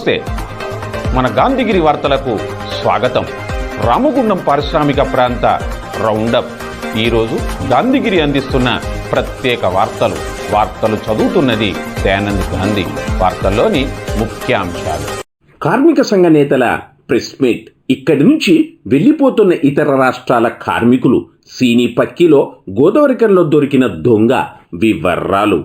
నమస్తే. మన గాంధీగిరి వార్తలకు స్వాగతం. రామగుండం పారిశ్రామిక ప్రాంత రౌండప్. ఈరోజు గాంధీగిరి అందిస్తున్న ప్రత్యేక వార్తలు. వార్తలు చదువుతున్నది దయానంద్ గాంధీ. వార్తల్లోని ముఖ్యాంశాలు. కార్మిక సంఘ నేతల ప్రెస్ మీట్. ఇక్కడి నుంచి వెళ్ళిపోతున్న ఇతర రాష్ట్రాల కార్మికులు సీని పక్కిలో గోదావరికంలో దొరికిన దొంగ వివరాలు.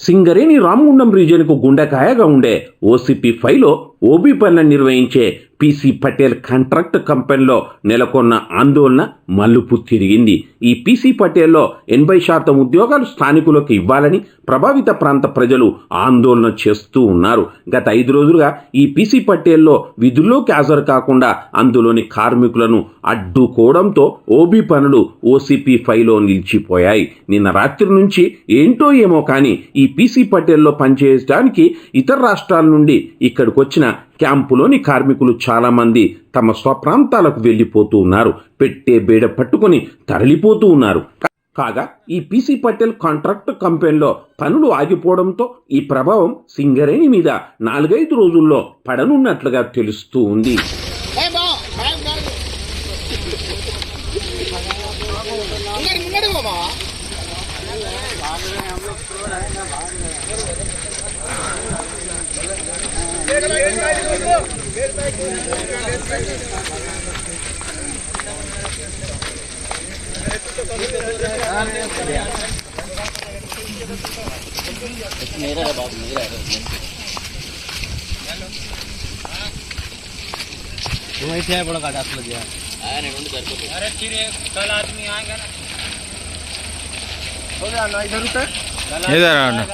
Singareni Ramagundam రీజియన్కు గుండెకాయగా ఉండే ఓసీపీ ఫైవ్లో ఓబీ పనులను నిర్వహించే పీసీ పటేల్ కాంట్రాక్ట్ కంపెనీలో నెలకొన్న ఆందోళన మలుపు తిరిగింది. ఈ పీసీ పటేల్లో ఎనభై శాతం ఉద్యోగాలు స్థానికులకు ఇవ్వాలని ప్రభావిత ప్రాంత ప్రజలు ఆందోళన చేస్తూ ఉన్నారు. గత ఐదు రోజులుగా ఈ పీసీ పటేల్లో విధుల్లోకి హాజరు కాకుండా అందులోని కార్మికులను అడ్డుకోవడంతో ఓబీ పనులు ఓసీపీ ఫైలో నిలిచిపోయాయి. నిన్న రాత్రి నుంచి ఏంటో ఏమో కానీ ఈ పీసీ పటేల్లో పనిచేయడానికి ఇతర రాష్ట్రాల నుండి ఇక్కడికి వచ్చిన క్యాంపులోని కార్మికులు చాలామంది తమ స్వప్రాంతాలకు వెళ్ళిపోతూ ఉన్నారు. పెట్టే బేడ పట్టుకొని తరలిపోతూ ఉన్నారు. కాగా ఈ పీసీ పటేల్ కాంట్రాక్ట్ కంపెనీలో పనులు ఆగిపోవడంతో ఈ ప్రభావం సింగరేణి మీద నాలుగైదు రోజుల్లో పడనున్నట్లుగా తెలుస్తూ ఉంది. मेरा है बाप मेरा है वहीं से बड़ा काटा लग गया अरे अरे फिर कल आदमी आएगा ना हो जाना इधर उधर इधर आना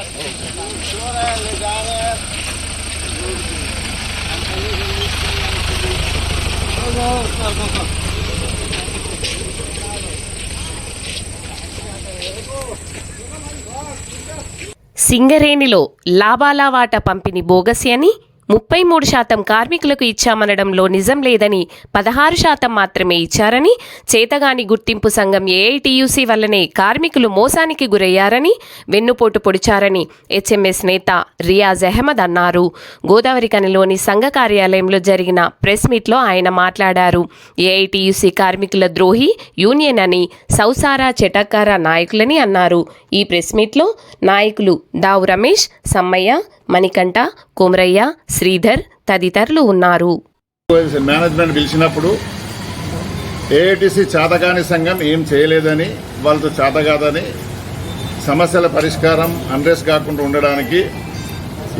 ले जा रहे हैं సింగరేణిలో లాభాల వాటా పంపిణీ బోగసి అని ముప్పై మూడు శాతం కార్మికులకు ఇచ్చామనడంలో నిజం లేదని పదహారు శాతం మాత్రమే ఇచ్చారని చేతగాని గుర్తింపు సంఘం ఏఐటియుసి వల్లనే కార్మికులు మోసానికి గురయ్యారని వెన్నుపోటు పొడిచారని హెచ్ఎంఎస్ నేత రియాజ్ అహ్మద్ అన్నారు. గోదావరి కనిలోని సంఘ కార్యాలయంలో జరిగిన ప్రెస్ మీట్లో ఆయన మాట్లాడారు. ఏఐటియుసి కార్మికుల ద్రోహి యూనియన్ అని సౌసారా చెటకార నాయకులని అన్నారు. ఈ ప్రెస్ మీట్లో నాయకులు దావు రమేష్ సమ్మయ్య మణికంఠ కుమరయ్య శ్రీధర్ తదితరులు ఉన్నారు. మేనేజ్మెంట్ పిలిచినప్పుడు ఏఐటిసి చాతకాని సంఘం ఏం చేయలేదని వాళ్ళతో చేత సమస్యల పరిష్కారం అన్రెస్ కాకుండా ఉండడానికి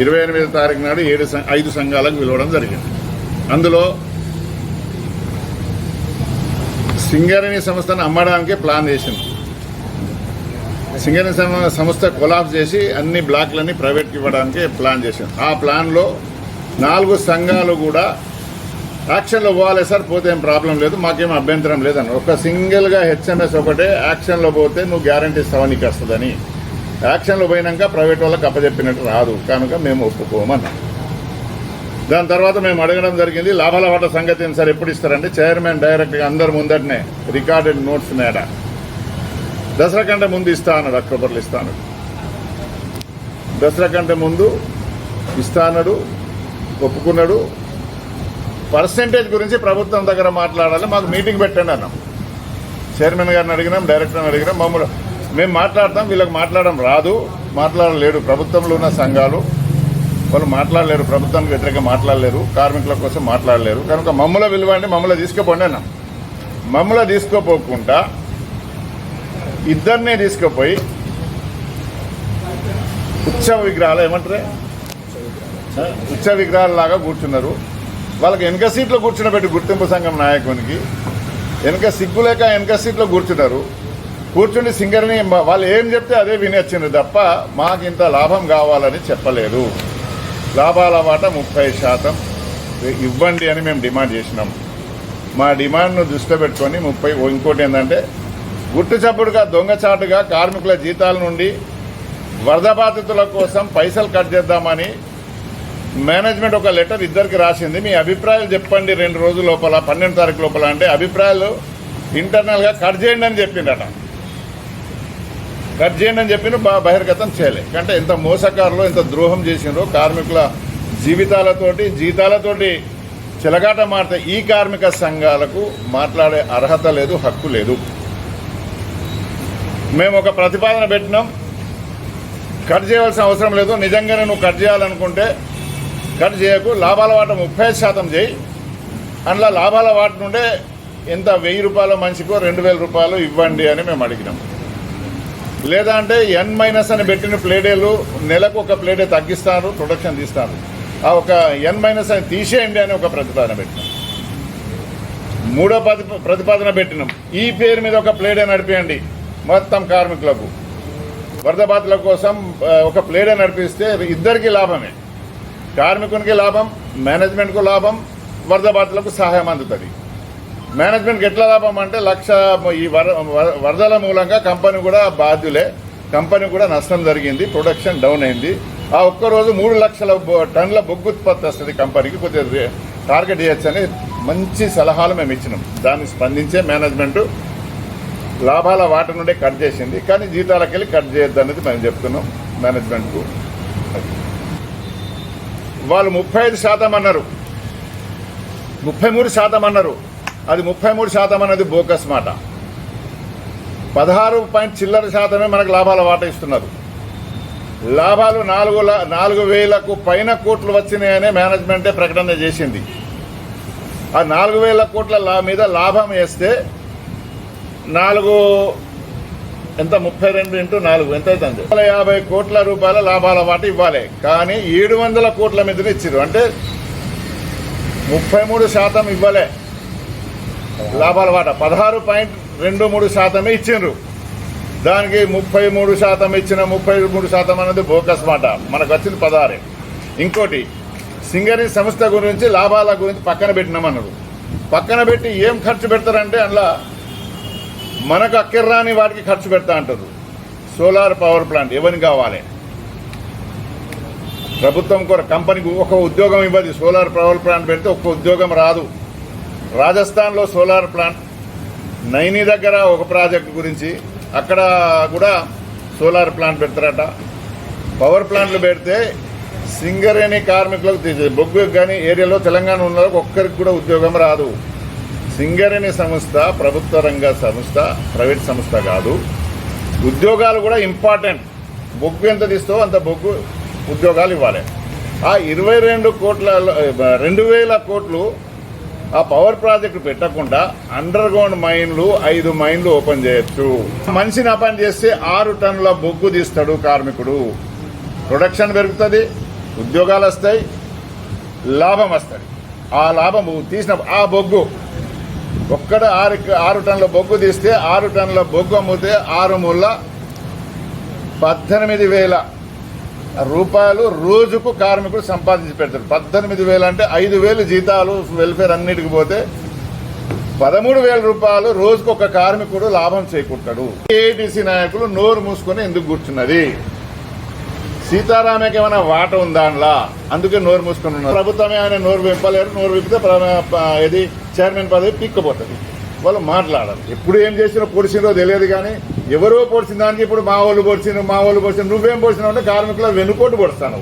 ఇరవై ఎనిమిది తారీఖు నాడు ఏడు ఐదు సంఘాలకు పిలవడం జరిగింది. అందులో సింగరేణి సంస్థను అమ్మడానికి ప్లాన్ చేసింది. సింగరేణి సంస్థ కొలాప్స్ చేసి అన్ని బ్లాక్లన్నీ ప్రైవేట్కి ఇవ్వడానికి ప్లాన్ చేశాం ఆ ప్లాన్లో నాలుగు సంఘాలు కూడా యాక్షన్లో పోవాలి సార్ పోతే ఏం ప్రాబ్లం లేదు మాకేం అభ్యంతరం లేదని. ఒక సింగిల్గా హెచ్ఎంఎస్ ఒకటే యాక్షన్లో పోతే నువ్వు గ్యారంటీ ఇస్తావా నీకు వస్తుందని. యాక్షన్లో పోయినాక ప్రైవేట్ వాళ్ళకి అప్పచెప్పినట్టు రాదు కనుక మేము ఒప్పుకోమన్నాం. దాని తర్వాత మేము అడగడం జరిగింది లాభాల వాటా సంగతి ఏం సార్ ఎప్పుడు ఇస్తారంటే చైర్మన్ డైరెక్ట్గా అందరు ముందటనే రికార్డెడ్ నోట్స్ మేడ. దసరా కంటే ముందు ఇస్తా అన్నాడు అక్టోబర్లో ఇస్తా అన్నాడు. దసరా కంటే ముందు ఇస్తా అన్నాడు ఒప్పుకున్నాడు. పర్సంటేజ్ గురించి ప్రభుత్వం దగ్గర మాట్లాడాలి మాకు మీటింగ్ పెట్టండి అన్నాం. చైర్మన్ గారిని అడిగినాం డైరెక్టర్ని అడిగినాం మమ్మల్ని మేము మాట్లాడతాం వీళ్ళకి మాట్లాడడం రాదు మాట్లాడలేడు. ప్రభుత్వంలో ఉన్న సంఘాలు వాళ్ళు మాట్లాడలేరు ప్రభుత్వానికి వ్యతిరేకంగా మాట్లాడలేరు కార్మికుల కోసం మాట్లాడలేరు. కనుక మమ్మల విలువండి మమ్మల్ని తీసుకుపోండి అన్నాం. మమ్మల్ని తీసుకోపోకుండా ఇద్దరినే తీసుకుపోయి ఉత్సవ విగ్రహాలు ఏమంటారే? ఆ, ఉత్సవ కూర్చున్నారు. వాళ్ళకి వెనక సీట్లో కూర్చున్నబెట్టి గుర్తింపు సంఘం నాయకునికి వెనక సిగ్గులేక వెనక సీట్లో కూర్చున్నారు. కూర్చుని సింగర్ని వాళ్ళు ఏం చెప్తే అదే వినొచ్చింది తప్ప మాకు ఇంత లాభం కావాలని చెప్పలేదు. లాభాల వాట ముప్పై శాతం ఇవ్వండి అని మేము డిమాండ్ చేసినాం. మా డిమాండ్ను దృష్టిలో పెట్టుకొని ముప్పై ఇంకోటి ఏంటంటే గుట్టుచప్పుడుగా దొంగచాటుగా కార్మికుల జీతాల నుండి వరద బాధితుల కోసం పైసలు కట్ చేద్దామని మేనేజ్మెంట్ ఒక లెటర్ ఇద్దరికి రాసింది. మీ అభిప్రాయాలు చెప్పండి రెండు రోజుల లోపల పన్నెండు తారీఖు లోపల అంటే అభిప్రాయాలు ఇంటర్నల్గా కట్ చేయండి అని చెప్పిండట కట్ చేయండి అని చెప్పిన బహిర్గతం చేయలే. అంటే ఎంత మోసకారులు ఎంత ద్రోహం చేసిండ్రో కార్మికుల జీవితాలతోటి జీతాలతోటి చిలగాట మారితే ఈ కార్మిక సంఘాలకు మాట్లాడే అర్హత లేదు హక్కు లేదు. మేము ఒక ప్రతిపాదన పెట్టినాం. కట్ చేయవలసిన అవసరం లేదు. నిజంగానే నువ్వు కట్ చేయాలనుకుంటే కట్ చేయకు. లాభాల వాట ముప్పై శాతం చేయి. అందులో లాభాల వాట నుండే ఎంత వెయ్యి రూపాయల మనిషికో రెండు వేల రూపాయలు ఇవ్వండి అని మేము అడిగినాం. లేదా అంటే ఎన్ మైనస్ అని పెట్టిన ప్లేడేలు నెలకు ఒక ప్లేడే తగ్గిస్తారు ప్రొడక్షన్ తీస్తారు. ఆ ఒక ఎన్ మైనస్ అని తీసేయండి అని ఒక ప్రతిపాదన పెట్టినాం. మూడో ప్రతిపాదన పెట్టినాం. ఈ పేరు మీద ఒక ప్లేడే నడిపేయండి. మొత్తం కార్మికులకు. వరద బాధల కోసం ఒక ప్లేడే నడిపిస్తే ఇద్దరికి లాభమే. కార్మికునికి లాభం మేనేజ్మెంట్కు లాభం వరద బాధలకు సహాయం అందుతుంది. మేనేజ్మెంట్కి ఎట్లా లాభం అంటే లక్ష ఈ వర వరదల మూలంగా కంపెనీ కూడా బాధ్యులే. కంపెనీ కూడా నష్టం జరిగింది ప్రొడక్షన్ డౌన్ అయింది. ఆ ఒక్క రోజు మూడు లక్షల బొ- టన్నుల బొగ్గు ఉత్పత్తి వస్తుంది కంపెనీకి కొద్దిగా టార్గెట్ చేయొచ్చు అని మంచి సలహాలు మేము ఇచ్చినాం. దాన్ని స్పందించే మేనేజ్మెంట్ లాభాల వాటి నుండే కట్ చేసింది కానీ జీతాలకు వెళ్ళి కట్ చేయొద్దు అనేది మేము చెప్తున్నాం మేనేజ్మెంట్కు వాళ్ళు ముప్పై ఐదు శాతం అన్నారు. ముప్పై మూడు శాతం అన్నారు. అది ముప్పై మూడు శాతం అనేది బోకస్ మాట. పదహారు పాయింట్ చిల్లర శాతమే మనకు లాభాల వాట ఇస్తున్నారు. లాభాలు నాలుగు నాలుగు వేలకు పైన కోట్లు వచ్చినాయనే మేనేజ్మెంటే ప్రకటన చేసింది. ఆ నాలుగు వేల కోట్ల లా మీద లాభం వేస్తే నాలుగు ఎంత? ముప్పై రెండు ఇంటూ నాలుగు. ఎంత అవుతుంది? వందల యాభై కోట్ల రూపాయల లాభాల వాటి ఇవ్వాలి. కానీ ఏడు వందల కోట్ల మీద ఇచ్చారు అంటే ముప్పై మూడు శాతం ఇవ్వలే. లాభాల వాట. పదహారు పాయింట్ రెండు మూడు శాతమే ఇచ్చిండ్రు దానికి ముప్పై మూడు శాతం ఇచ్చిన ముప్పై మూడు శాతం అనేది బోకస్ మాట. మనకు వచ్చింది పదహారే. ఇంకోటి సింగరీ సంస్థ గురించి లాభాల గురించి పక్కన పెట్టినామన్నారు. పక్కన పెట్టి ఏం ఖర్చు పెడతారంటే అందులో మనకు అక్కర్రాని వాటికి ఖర్చు పెడతా అంటారు. సోలార్ పవర్ ప్లాంట్ ఎవరికి కావాలి? ప్రభుత్వం కొర కంపెనీకి ఒక ఉద్యోగం ఇవ్వదు. సోలార్ పవర్ ప్లాంట్ పెడితే ఒక్క ఉద్యోగం రాదు. రాజస్థాన్లో సోలార్ ప్లాంట్ నైని దగ్గర ఒక ప్రాజెక్ట్ గురించి అక్కడ కూడా సోలార్ ప్లాంట్ పెడతారట. పవర్ ప్లాంట్లు పెడితే సింగరేణి కార్మికులకు తీసే బొగ్గు కానీ ఏరియాలో తెలంగాణ ఉన్న వాళ్ళకి ఒక్కరికి కూడా ఉద్యోగం రాదు. సింగరేణి సంస్థ ప్రభుత్వ రంగ సంస్థ ప్రైవేట్ సంస్థ కాదు. ఉద్యోగాలు కూడా ఇంపార్టెంట్. బొగ్గు ఎంత తీస్తావో అంత బొగ్గు ఉద్యోగాలు ఇవ్వాలి. ఆ ఇరవై రెండు కోట్ల రెండు వేల కోట్లు ఆ పవర్ ప్రాజెక్టు పెట్టకుండా అండర్ గ్రౌండ్ మైన్లు ఐదు మైన్లు ఓపెన్ చేయొచ్చు. మనిషిని అపాయింట్ చేస్తే ఆరు టన్నుల బొగ్గు తీస్తాడు కార్మికుడు. ప్రొడక్షన్ పెరుగుతుంది ఉద్యోగాలు వస్తాయి లాభం వస్తుంది. ఆ లాభం తీసిన ఆ బొగ్గు ఒక్కడ ఆరు ఆరు టన్నుల బొగ్గు తీస్తే ఆరు టన్నుల బొగ్గు అమ్మితే ఆరు ముళ్ళ పద్దెనిమిది వేల రూపాయలు రోజుకు కార్మికుడు సంపాదించి పెడతారు. పద్దెనిమిది వేలు అంటే ఐదు వేలు జీతాలు వెల్ఫేర్ అన్నిటికి పోతే పదమూడు వేల రూపాయలు రోజుకు ఒక కార్మికుడు లాభం చేకూర్తాడు. ఏటీసీ నాయకులు నోరు మూసుకొని ఎందుకు కూర్చున్నది? సీతారామకి ఏమైనా వాట ఉందా అందులో అందుకే నోరు మూసుకుని ఉన్నారు. ప్రభుత్వమే ఆయన నోరు వింపలేరు నోరు విప్పితే ఇది చైర్మన్ పదవి పిక్కపోతుంది. వాళ్ళు మాట్లాడాలి. ఎప్పుడు ఏం చేసినా పొడిచిందో తెలియదు కానీ ఎవరో పొడిచిన దానికి ఇప్పుడు మా వాళ్ళు పొడిచిన మా వాళ్ళు పొడిచిన నువ్వేం పొడిచినావు అంటే కార్మికుల వెనుకోటు పొడుస్తాను.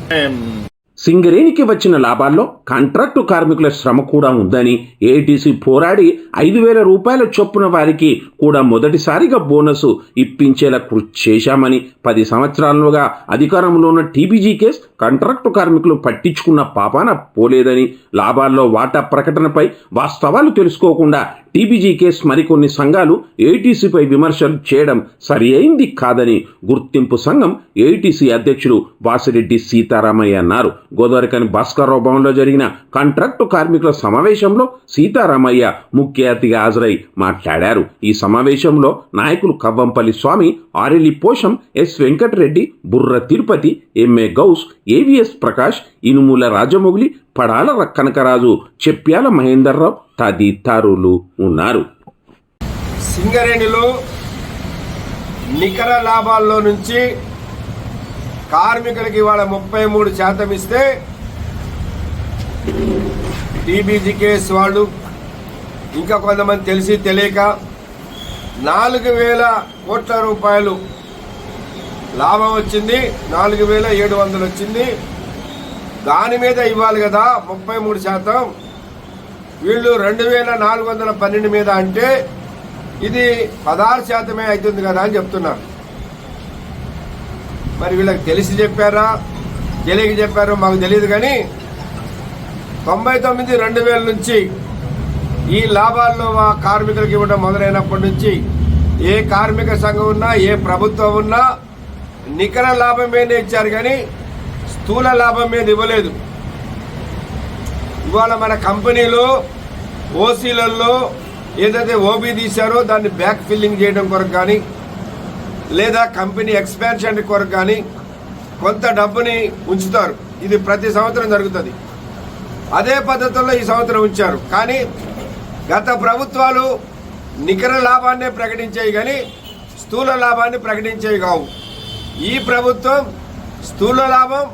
సింగరేణికి వచ్చిన లాభాల్లో కాంట్రాక్టు కార్మికుల శ్రమ కూడా ఉందని ఏటీసీ పోరాడి ఐదు వేల రూపాయల చొప్పున వారికి కూడా మొదటిసారిగా బోనస్ ఇప్పించేలా కృషి చేశామని పది సంవత్సరాలుగా అధికారంలో ఉన్న టీబీజీ కేస్ కాంట్రాక్టు కార్మికులు పట్టించుకున్న పాపాన పోలేదని లాభాల్లో వాటా ప్రకటనపై వాస్తవాలు తెలుసుకోకుండా టీబీజీకేస్ మరికొన్ని సంఘాలు ఏటీసీపై విమర్శలు చేయడం సరి అయింది కాదని గుర్తింపు సంఘం ఏటీసీ అధ్యక్షుడు వాసిరెడ్డి సీతారామయ్య అన్నారు. గోదావరికని భాస్కర్రావు భవన్లో జరిగిన కాంట్రాక్టు కార్మికుల సమావేశంలో సీతారామయ్య ముఖ్య అతిథిగా హాజరై మాట్లాడారు. ఈ సమావేశంలో నాయకులు Kavvampalli Swamy Arelli Posham S Venkatareddy Burra Tirupati MA Ghouse AVS Prakash Inumula Rajamouli Padala Kanakaraju Cheppyala Mahenderrao తదితరులు ఉన్నారు. సింగరేణిలో నికర లాభాల్లో నుంచి కార్మికులకి ఇవాళ ముప్పై మూడు శాతం ఇస్తే టీబీజీకేఎస్ వాళ్ళు ఇంకా కొంతమంది తెలిసి తెలియక నాలుగు వేల కోట్ల రూపాయలు లాభం వచ్చింది. నాలుగు వేల ఏడు వందలు వచ్చింది. దాని మీద ఇవ్వాలి కదా ముప్పై మూడు శాతం. వీళ్ళు రెండు వేల నాలుగు వందల పన్నెండు మీద అంటే ఇది పదహారు శాతమే అవుతుంది కదా అని చెప్తున్నారు మరి వీళ్ళకి తెలిసి చెప్పారా? తెలియక చెప్పారో మాకు తెలియదు కానీ తొంభై తొమ్మిది రెండు వేల నుంచి ఈ లాభాల్లో మా కార్మికులకు ఇవ్వడం మొదలైనప్పటి నుంచి ఏ కార్మిక సంఘం ఉన్నా ఏ ప్రభుత్వం ఉన్నా నికర లాభమేనే ఇచ్చారు కానీ స్థూల లాభం మీద ఇవ్వలేదు. ఇవాళ మన కంపెనీలో ఓసీలలో ఏదైతే ఓబీ తీశారో దాన్ని బ్యాక్ ఫిల్లింగ్ చేయడం కొరకు కానీ లేదా కంపెనీ ఎక్స్పాన్షన్ కొరకు కానీ కొంత డబ్బుని ఉంచుతారు. ఇది ప్రతి సంవత్సరం జరుగుతుంది. అదే పద్ధతుల్లో ఈ సంవత్సరం ఉంచారు. కానీ గత ప్రభుత్వాలు నికర లాభాన్నే ప్రకటించేవి కానీ స్థూల లాభాన్ని ప్రకటించేవి కావు. ఈ ప్రభుత్వం స్థూల లాభం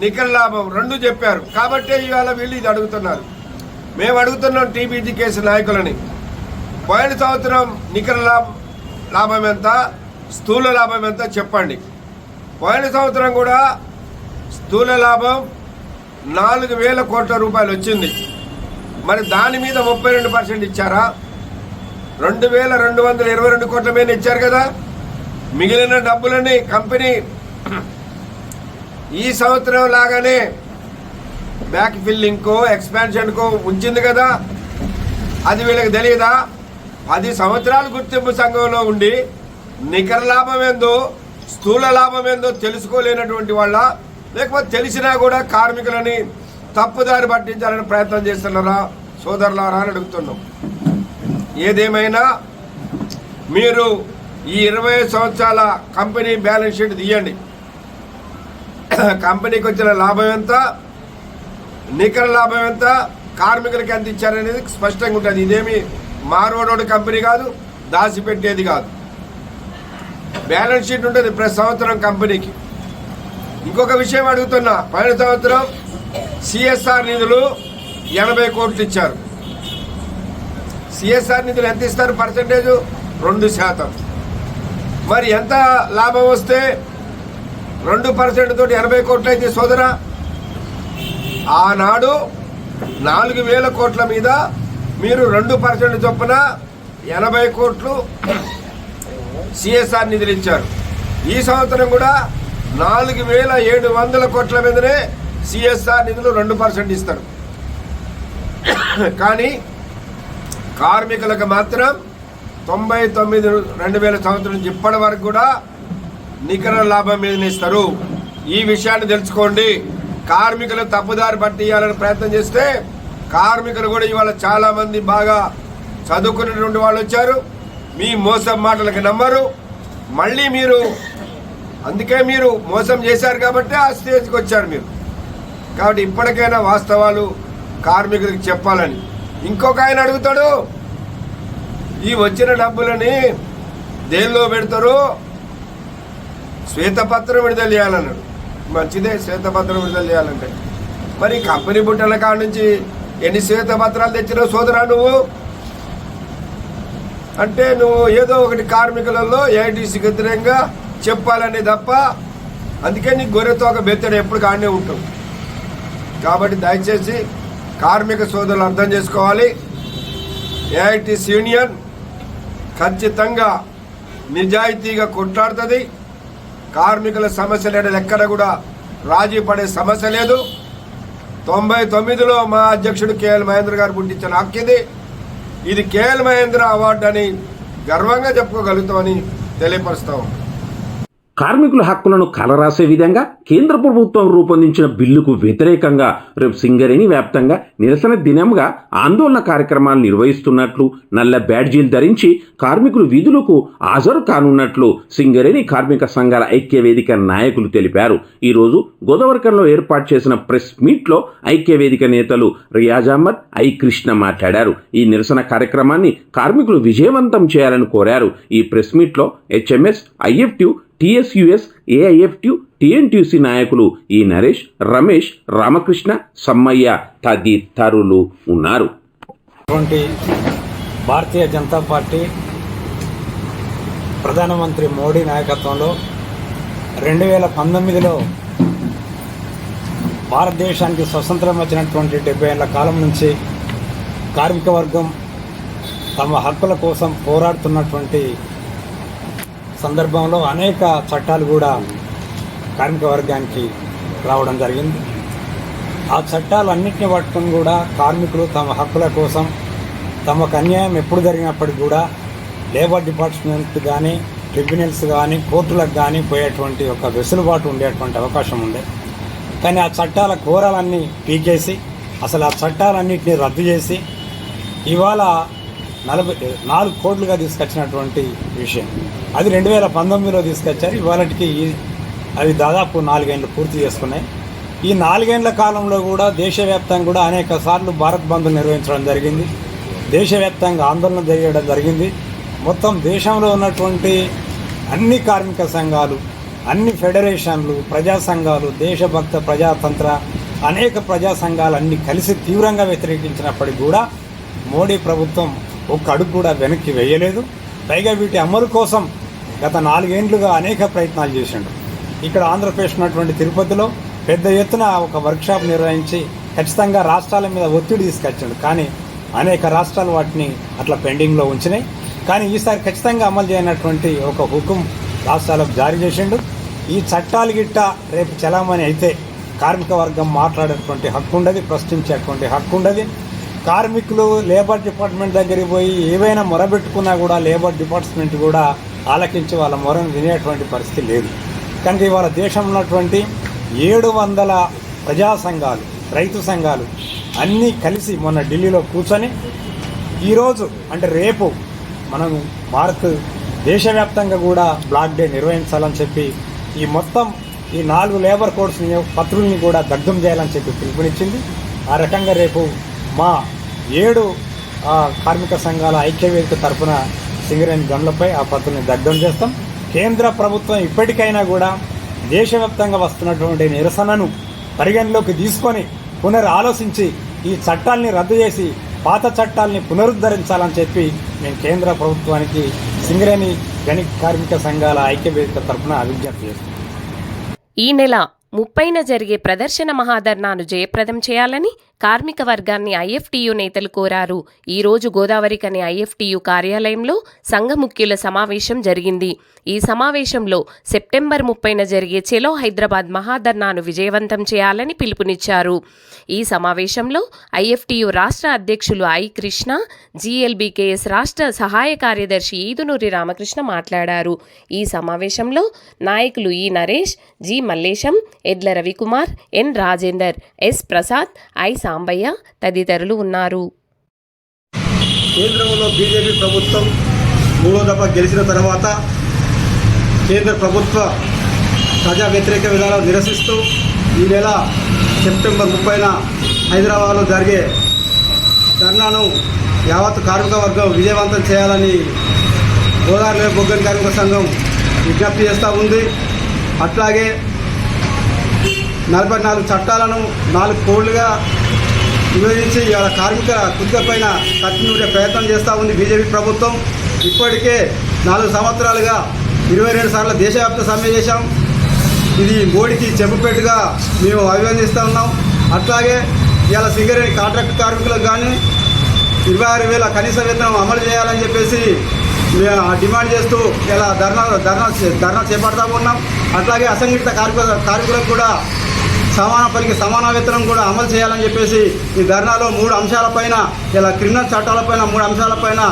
నికర లాభం రెండు చెప్పారు. కాబట్టే ఇవాళ వీళ్ళు ఇది అడుగుతున్నారు. మేము అడుగుతున్నాం టీబీజీ కేసు నాయకులని. పోయిన సంవత్సరం నికర లాభం లాభం ఎంత? స్థూల లాభం ఎంత చెప్పండి. పోయిన సంవత్సరం కూడా స్థూల లాభం నాలుగు వేల కోట్ల రూపాయలు వచ్చింది. మరి దాని మీద ముప్పై రెండు పర్సెంట్ ఇచ్చారా? రెండు వేల రెండు వందల ఇరవై రెండు కోట్ల మీద ఇచ్చారు కదా. మిగిలిన డబ్బులని కంపెనీ ఈ సంవత్సరం లాగానే బ్యాక్ ఫిల్లింగ్కు ఎక్స్పాన్షన్కు ఉంచింది కదా. అది వీళ్ళకి తెలియదా? పది సంవత్సరాలు గుర్తింపు సంఘంలో ఉండి నికర లాభం ఏందో స్థూల లాభం ఏందో తెలుసుకోలేనటువంటి వాళ్ళ లేకపోతే తెలిసినా కూడా కార్మికులని తప్పుదారి పట్టించాలని ప్రయత్నం చేస్తున్నారా? సోదరులారా అని అడుగుతున్నాం. ఏదేమైనా మీరు ఈ ఇరవై సంవత్సరాల కంపెనీ బ్యాలెన్స్ షీట్ తీయండి. కంపెనీకి వచ్చిన లాభం ఎంత? నికర లాభం ఎంత? కార్మికులకి ఎంత ఇచ్చారనేది స్పష్టంగా ఉంటుంది. ఇదేమి మారోడోడు కంపెనీ కాదు దాచిపెట్టేది కాదు. బ్యాలెన్స్ షీట్ ఉంటుంది ప్రతి సంవత్సరం కంపెనీకి. ఇంకొక విషయం అడుగుతున్నా. పైన సంవత్సరం సిఎస్ఆర్ నిధులు ఎనభై కోట్లు ఇచ్చారు. సిఎస్ఆర్ నిధులు ఎంత ఇస్తారు? పర్సంటేజ్ రెండు శాతం. మరి ఎంత లాభం వస్తే రెండు పర్సెంట్ తోటి ఎనభై కోట్లు అయితే సోదరా. ఆనాడు నాలుగు వేల కోట్ల మీద మీరు రెండు పర్సెంట్ చొప్పున ఎనభై కోట్లు సిఎస్ఆర్ నిధులు ఇచ్చారు ఈ సంవత్సరం కూడా నాలుగు వేల ఏడు వందల కోట్ల మీదనే సిఎస్ఆర్ నిధులు రెండు పర్సెంట్ ఇస్తారు. కానీ కార్మికులకు మాత్రం తొంభై తొమ్మిది రెండు వేల సంవత్సరం నుంచి ఇప్పటి వరకు కూడా నికర లాభం మీద ఇస్తారు ఈ విషయాన్ని తెలుసుకోండి. కార్మికులు తప్పుదారి పట్టియాలని ప్రయత్నం చేస్తే కార్మికులు కూడా ఇవాళ చాలా మంది బాగా చదువుకున్నటువంటి వాళ్ళు వచ్చారు. మీ మోసం మాటలకు నమ్మరు. మళ్ళీ మీరు అందుకే మీరు మోసం చేశారు కాబట్టి ఆ స్టేజ్కి వచ్చారు మీరు. కాబట్టి ఇప్పటికైనా వాస్తవాలు కార్మికులకు చెప్పాలని. ఇంకొక ఆయన అడుగుతాడు ఈ వచ్చిన డబ్బులని దేనిలో పెడతారు? శ్వేతపత్రం విడుదల చేయాలన్నాడు. మంచిదే శ్వేతపత్రం విడుదల చేయాలంటే. మరి కంపెనీ బుట్టల కాడ నుంచి ఎన్ని శ్వేతపత్రాలు తెచ్చినావు సోదరా నువ్వు? అంటే నువ్వు ఏదో ఒకటి కార్మికులలో ఏఐటీసీకి వ్యతిరేకంగా చెప్పాలని తప్ప అందుకే నీ గొర్రెతో ఒక బెత్తడు ఎప్పుడు కాడనే ఉంటావు. కాబట్టి దయచేసి కార్మిక సోదరులు అర్థం చేసుకోవాలి. ఏఐటీసీ యూనియన్ ఖచ్చితంగా నిజాయితీగా కొట్లాడుతుంది. కార్మికుల సమస్య లేని లెక్కన కూడా రాజీ పడే సమస్య లేదు. తొంభై తొమ్మిదిలో మా అధ్యక్షుడు కేఎల్ మహేంద్ర గారు పుట్టించిన హక్కు ఇది. కేఎల్ మహేంద్ర అవార్డు అని గర్వంగా చెప్పుకోగలుగుతామని తెలియపరుస్తాం కార్మికుల హక్కులను కలరాసే విధంగా కేంద్ర ప్రభుత్వం రూపొందించిన బిల్లుకు వ్యతిరేకంగా రేపు సింగరేణి వ్యాప్తంగా నిరసన దినంగా ఆందోళన కార్యక్రమాలు నిర్వహిస్తున్నట్లు నల్ల బ్యాడ్జీలు ధరించి కార్మికులు విధులకు హాజరు కానున్నట్లు సింగరేణి కార్మిక సంఘాల ఐక్యవేదిక నాయకులు తెలిపారు. ఈరోజు గోదావరికంలో ఏర్పాటు చేసిన ప్రెస్ మీట్లో ఐక్యవేదిక నేతలు రియాజ్ అహ్మద్ ఐ కృష్ణ మాట్లాడారు. ఈ నిరసన కార్యక్రమాన్ని కార్మికులు విజయవంతం చేయాలని కోరారు. ఈ ప్రెస్ మీట్లో హెచ్ఎంఎస్ ఐఎఫ్ట్యూ టిఎస్యుఎస్ ఏఐఎఫ్ట్యూ టిఎన్టీసీ నాయకులు ఈ నరేష్ రమేష్ రామకృష్ణ సమ్మయ్య తదితరులు ఉన్నారు. అటువంటి భారతీయ జనతా పార్టీ ప్రధానమంత్రి మోడీ నాయకత్వంలో రెండు వేల పంతొమ్మిదిలో భారతదేశానికి స్వతంత్రం వచ్చినటువంటి డెబ్బై ఏళ్ళ కాలం నుంచి కార్మిక వర్గం తమ హక్కుల కోసం పోరాడుతున్నటువంటి సందర్భంలో అనేక చట్టాలు కూడా కార్మిక వర్గానికి రావడం జరిగింది. ఆ చట్టాలన్నింటినీ పట్టుకొని కూడా కార్మికులు తమ హక్కుల కోసం తమకు అన్యాయం ఎప్పుడు జరిగినప్పటికీ కూడా లేబర్ డిపార్ట్మెంట్ కానీ ట్రిబ్యునల్స్ కానీ కోర్టులకు కానీ పోయేటువంటి ఒక వెసులుబాటు ఉండేటువంటి అవకాశం ఉండే. కానీ ఆ చట్టాల కూరలన్నీ పీకేసి అసలు ఆ చట్టాలన్నింటినీ రద్దు చేసి ఇవాళ నలభై నాలుగు కోట్లుగా తీసుకొచ్చినటువంటి విషయం. అది రెండు వేల పంతొమ్మిదిలో తీసుకొచ్చారు. ఇవాళకి అవి దాదాపు నాలుగేండ్లు పూర్తి చేసుకున్నాయి. ఈ నాలుగేండ్ల కాలంలో కూడా దేశవ్యాప్తంగా కూడా అనేక సార్లు భారత్ బంద్ నిర్వహించడం జరిగింది. దేశవ్యాప్తంగా ఆందోళన చేయడం జరిగింది. మొత్తం దేశంలో ఉన్నటువంటి అన్ని కార్మిక సంఘాలు అన్ని ఫెడరేషన్లు ప్రజా సంఘాలు దేశభక్త ప్రజాతంత్ర అనేక ప్రజా సంఘాలు అన్ని కలిసి తీవ్రంగా వ్యతిరేకించినప్పటికీ కూడా మోడీ ప్రభుత్వం ఒక్క అడుగు కూడా వెనక్కి వేయలేదు. పైగా వీటి అమలు కోసం గత నాలుగేండ్లుగా అనేక ప్రయత్నాలు చేసిండు. ఇక్కడ ఆంధ్రప్రదేశ్ ఉన్నటువంటి తిరుపతిలో పెద్ద ఎత్తున ఒక వర్క్షాప్ నిర్వహించి ఖచ్చితంగా రాష్ట్రాల మీద ఒత్తిడి తీసుకొచ్చాడు. కానీ అనేక రాష్ట్రాలు వాటిని అట్లా పెండింగ్లో ఉంచినాయి. కానీ ఈసారి ఖచ్చితంగా అమలు చేయనటువంటి ఒక హుకుం రాష్ట్రాలకు జారీ చేసిండు. ఈ చట్టాలు గిట్ట రేపు చలామణి అయితే కార్మిక వర్గం మాట్లాడేటువంటి హక్కు ఉండదు ప్రశ్నించేటువంటి హక్కు ఉండదు. కార్మికులు లేబర్ డిపార్ట్మెంట్ దగ్గరికి పోయి ఏవైనా మొరబెట్టుకున్నా కూడా లేబర్ డిపార్ట్మెంట్ కూడా ఆలకించి వాళ్ళ మొరను వినేటువంటి పరిస్థితి లేదు. కనుక ఇవాళ దేశంలో ఉన్నటువంటి ఏడు వందల ప్రజా సంఘాలు రైతు సంఘాలు అన్నీ కలిసి మొన్న ఢిల్లీలో కూర్చొని ఈరోజు అంటే రేపు మనం భారత్ దేశవ్యాప్తంగా కూడా బ్లాక్ డే నిర్వహించాలని చెప్పి ఈ మొత్తం ఈ నాలుగు లేబర్ కోడ్స్ని పత్రుల్ని కూడా దగ్ధం చేయాలని చెప్పి పిలుపునిచ్చింది. ఆ రకంగా రేపు మా ఏడు కార్మిక సంఘాల ఐక్యవేదిక తరఫున సింగరేణి గనులపై ఆ పత్రాన్ని దగ్ధం చేస్తాం. కేంద్ర ప్రభుత్వం ఇప్పటికైనా కూడా దేశవ్యాప్తంగా వస్తున్నటువంటి నిరసనను పరిగణలోకి తీసుకొని పునర్ ఆలోచించి ఈ చట్టాల్ని రద్దు చేసి పాత చట్టాల్ని పునరుద్ధరించాలని చెప్పి మేము కేంద్ర ప్రభుత్వానికి సింగరేణి గణి కార్మిక సంఘాల ఐక్యవేదిక తరఫున విజ్ఞప్తి చేస్తాం ఈ నెల ముప్పైన జరిగే ప్రదర్శన మహాధర్నాను జయప్రదం చేయాలని కార్మిక వర్గాన్ని ఐఎఫ్టియు నేతలు కోరారు. ఈరోజు గోదావరికని ఐఎఫ్టియు కార్యాలయంలో సంఘ ముఖ్యుల సమావేశం జరిగింది. ఈ సమావేశంలో సెప్టెంబర్ ముప్పైన జరిగే చెలో హైదరాబాద్ మహాధర్నాను విజయవంతం చేయాలని పిలుపునిచ్చారు. ఈ సమావేశంలో ఐఎఫ్టియు రాష్ట్ర అధ్యక్షులు ఐ కృష్ణ జీఎల్బీకేఎస్ రాష్ట్ర సహాయ కార్యదర్శి ఈదునూరి రామకృష్ణ మాట్లాడారు. ఈ సమావేశంలో నాయకులు ఈ Naresh G Mallesham Edla Ravikumar N Rajender S Prasad I Sambaiah తదితరులు ఉన్నారు. కేంద్రంలో బీజేపీ ప్రభుత్వం మూడో దఫా గెలిచిన తర్వాత కేంద్ర ప్రభుత్వ ప్రజా వ్యతిరేక విధానాలు నిరసిస్తూ ఈ నెల సెప్టెంబర్ ముప్పైన హైదరాబాద్లో జరిగే ధర్నాను యావత్ కార్మిక వర్గం విజయవంతం చేయాలని గోదావరి బొగ్గని కార్మిక సంఘం విజ్ఞప్తి చేస్తూ ఉంది. అట్లాగే నలభై నాలుగు చట్టాలను నాలుగు కోళ్ళుగా విభజించి ఇవాళ కార్మిక కుదుక పైన ప్రయత్నం చేస్తూ ఉంది బీజేపీ ప్రభుత్వం. ఇప్పటికే నాలుగు సంవత్సరాలుగా ఇరవై రెండు సార్లు దేశవ్యాప్త సమ్మె చేశాం. ఇది మోడీకి చెప్పుపెట్టుగా మేము అభినందిస్తూ ఉన్నాం. అట్లాగే ఇవాళ సింగరేణి కాంట్రాక్ట్ కార్మికులకు కానీ ఇరవై ఆరు వేల కనీస వేతనం అమలు చేయాలని చెప్పేసి మేము డిమాండ్ చేస్తూ ఇలా ధర్నా ధర్నా ధర్నా చేపడతా ఉన్నాం. అట్లాగే అసంఘటిత కార్మిక కార్మికులకు కూడా సమాన పనికి సమాన వేతనం కూడా అమలు చేయాలని చెప్పేసి ఈ ధర్నాలో మూడు అంశాలపైన ఇలా క్రిమినల్ చట్టాలపైన మూడు అంశాలపైన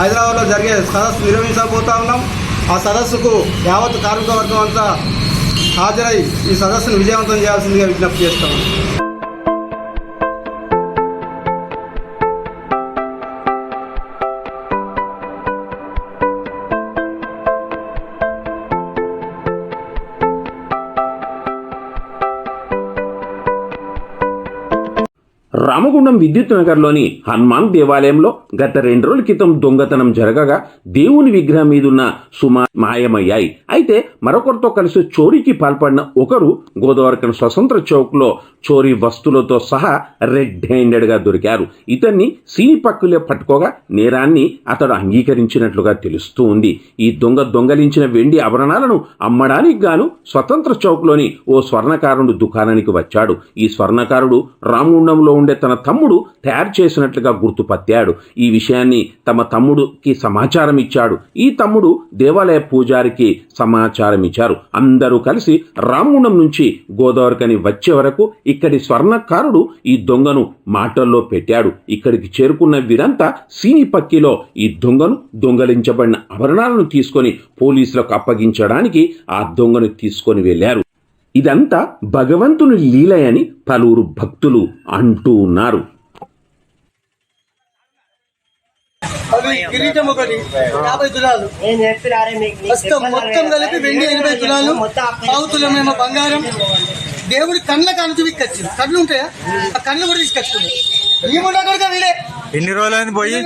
హైదరాబాద్లో జరిగే సదస్సు నిర్వహించబోతా ఉన్నాం. ఆ సదస్సుకు యావత్ కార్మిక వర్గం అంతా హాజరై ఈ సదస్సును విజయవంతం చేయాల్సిందిగా విజ్ఞప్తి చేస్తాం రామగుండం విద్యుత్ నగర్లోని హనుమాన్ దేవాలయంలో గత రెండు రోజుల క్రితం దొంగతనం జరగగా దేవుని విగ్రహం మీదున్న సుమా మాయమయ్యాయి. అయితే మరొకరితో కలిసి చోరీకి పాల్పడిన ఒకరు గోదావరికన్ స్వతంత్ర చౌక్లో చోరీ వస్తువులతో సహా రెడ్ హ్యాండెడ్గా దొరికారు. ఇతన్ని సీని పక్కులే పట్టుకోగా నేరాన్ని అతడు అంగీకరించినట్లుగా తెలుస్తూ ఉంది. ఈ దొంగ దొంగలించిన వెండి ఆభరణాలను అమ్మడానికి గాను స్వతంత్ర చౌక్లోని ఓ స్వర్ణకారుడు దుకాణానికి వచ్చాడు. ఈ స్వర్ణకారుడు రామగుండంలో ఉండే తన తమ్ముడు తయారు చేసినట్లుగా గుర్తుపట్టాడు ఈ విషయాన్ని తమ తమ్ముడుకి సమాచారం ఇచ్చాడు. ఈ తమ్ముడు దేవాలయ పూజారికి సమాచారం ఇచ్చారు. అందరూ కలిసి రామగుండం నుంచి గోదావరికని వచ్చే వరకు ఇక్కడి స్వర్ణకారుడు ఈ దొంగను మాటల్లో పెట్టాడు. ఇక్కడికి చేరుకున్న వీరంతా సీని పక్కిలో ఈ దొంగను దొంగలించబడిన ఆభరణాలను తీసుకొని పోలీసులకు అప్పగించడానికి ఆ దొంగను తీసుకొని వెళ్ళారు. ఇదంతా భగవంతుని లీలయని పలువురు భక్తులు అంటూ ఉన్నారు. అది కిరీటం ఒకటి. యాభై తులాలు. మొత్తం మొత్తం కలిపి వెండి ఎనభై తులాలు. బంగారం. దేవుడి కళ్ళ కానుచు విక్కచ్చు కళ్ళు ఉంటాయా? ఆ కళ్ళు కూడా తీసుకొచ్చుకున్నాడు వీడే. ఎన్ని రోజులైంది పోయి?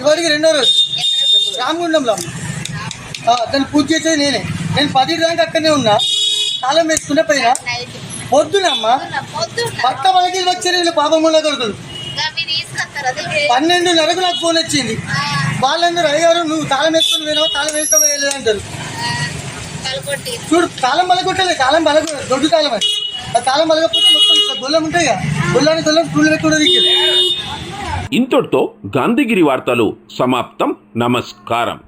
ఇవాడికి రెండో రోజు. రామగుండంలో ఆ, దాన్ని పూజ చేసేది నేనే. నేను పది దాకా అక్కడనే ఉన్నా. తాళం వేసుకునే పైన పొద్దునమ్మా పట్ట మనకి వచ్చారు వీళ్ళు పాపముళ్ళ కొడుకులు. పన్నెండున్నరకు నాకు ఫోన్ వచ్చింది. వాళ్ళందరూ అయ్యారు నువ్వు తాళం వేసుకొని పోయినావు? తాళం వేసుకొని వెళ్ళలేదు అంటారు. చూడు తాళం బలగొట్టలేదు తాళం బలగ దొడ్డు తాళం అది. ఆ తాళం బలగకపోతే మొత్తం గొల్లం ఉంటాయి కదా. గొల్లాన్ని గొల్లం దిక్కింది ఇంతటితో గాంధీగిరి వార్తలు సమాప్తం. నమస్కారం.